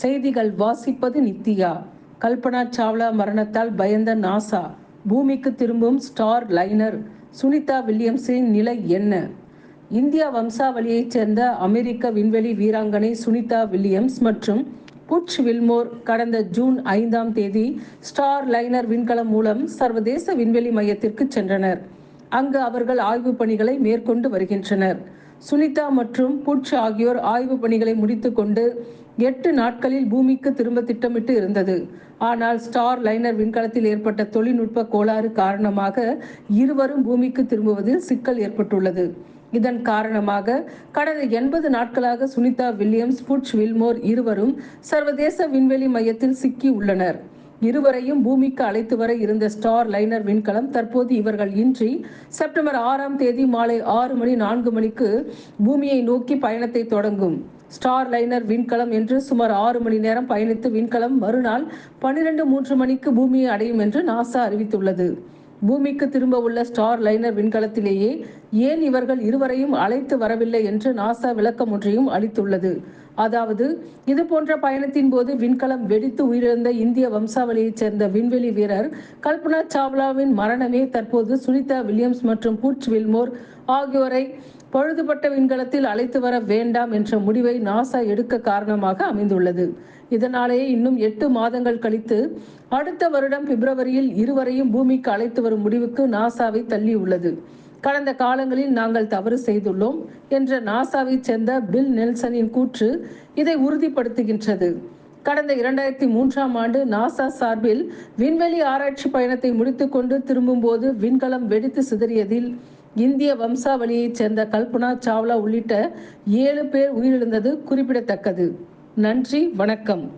செய்திகள் வாசிப்பது நித்யா கல்பனா சாவ்லா மரணத்தால் பயந்த நாசா. பூமிக்கு திரும்பும் ஸ்டார் லைனர். சுனிதா வில்லியம்ஸின் நிலை என்ன? இந்தியா வம்சாவளியைச் சேர்ந்த அமெரிக்க விண்வெளி வீராங்கனை சுனிதா வில்லியம்ஸ் மற்றும் புட்ச் வில்மோர் கடந்த ஜூன் ஐந்தாம் தேதி ஸ்டார் லைனர் விண்கலம் மூலம் சர்வதேச விண்வெளி மையத்திற்கு சென்றனர். அங்கு அவர்கள் ஆய்வு பணிகளை மேற்கொண்டு வருகின்றனர். சுனிதா மற்றும் புட்ச் ஆகியோர் ஆய்வு பணிகளை முடித்துக்கொண்டு எட்டு நாட்களில் பூமிக்கு திரும்ப திட்டமிட்டு இருந்தது. ஆனால் ஸ்டார் லைனர் விண்கலத்தில் ஏற்பட்ட தொழில்நுட்ப கோளாறு காரணமாக இருவரும் பூமிக்கு திரும்புவதில் சிக்கல் ஏற்பட்டுள்ளது. இதன் காரணமாக கடந்த எண்பது நாட்களாக சுனிதா வில்லியம்ஸ் புட்ச் வில்மோர் இருவரும் சர்வதேச விண்வெளி மையத்தில் சிக்கி உள்ளனர். இருவரையும் பூமிக்கு அழைத்து வர இருந்த ஸ்டார் லைனர் விண்கலம் தற்போது இவர்கள் இன்றி செப்டம்பர் ஆறாம் தேதி மாலை ஆறு மணி நான்கு மணிக்கு பூமியை நோக்கி பயணத்தை தொடங்கும். ஸ்டார் லைனர் விண்கலம் என்று சுமார் ஆறு மணி நேரம் பயணித்து விண்கலம் மறுநாள் பன்னிரண்டு மூன்று மணிக்கு பூமியை அடையும் என்று நாசா அறிவித்துள்ளது. பூமிக்கு திரும்ப உள்ள ஸ்டார் லைனர் விண்கலத்திலேயே ஏன் இவர்கள் இருவரையும் அழைத்து வரவில்லை என்று நாசா விளக்கம் ஒன்றையும் அளித்துள்ளது. அதாவது இது போன்ற பயணத்தின் போது விண்கலம் வெடித்து உயிரிழந்த இந்திய வம்சாவளியைச் சேர்ந்த விண்வெளி வீரர் கல்பனா சாவ்லாவின் மரணமே தற்போது சுனிதா வில்லியம்ஸ் மற்றும் பூச் வில்மோர் ஆகியோரை பழுதுபட்ட விண்கலத்தில் அழைத்து வர வேண்டாம் என்ற முடிவை நாசா எடுக்க காரணமாக அமைந்துள்ளது. இதனாலேயே இன்னும் எட்டு மாதங்கள் கழித்து அடுத்த வருடம் பிப்ரவரியில் இருவரையும் பூமிக்கு அழைத்து வரும் முடிவுக்கு நாசாவை தள்ளியுள்ளது. கடந்த காலங்களில் நாங்கள் தவறு செய்துள்ளோம் என்ற நாசாவைச் சேர்ந்த பில் நெல்சனின் கூற்று இதை உறுதிப்படுத்துகின்றது. கடந்த இரண்டாயிரத்தி மூன்றாம் ஆண்டு நாசா சார்பில் விண்வெளி ஆராய்ச்சி பயணத்தை முடித்துக்கொண்டு திரும்பும்போது விண்கலம் வெடித்து சிதறியதில் இந்திய வம்சாவளியைச் சேர்ந்த கல்பனா சாவ்லா உள்ளிட்ட ஏழு பேர் உயிரிழந்தது குறிப்பிடத்தக்கது. நன்றி வணக்கம்.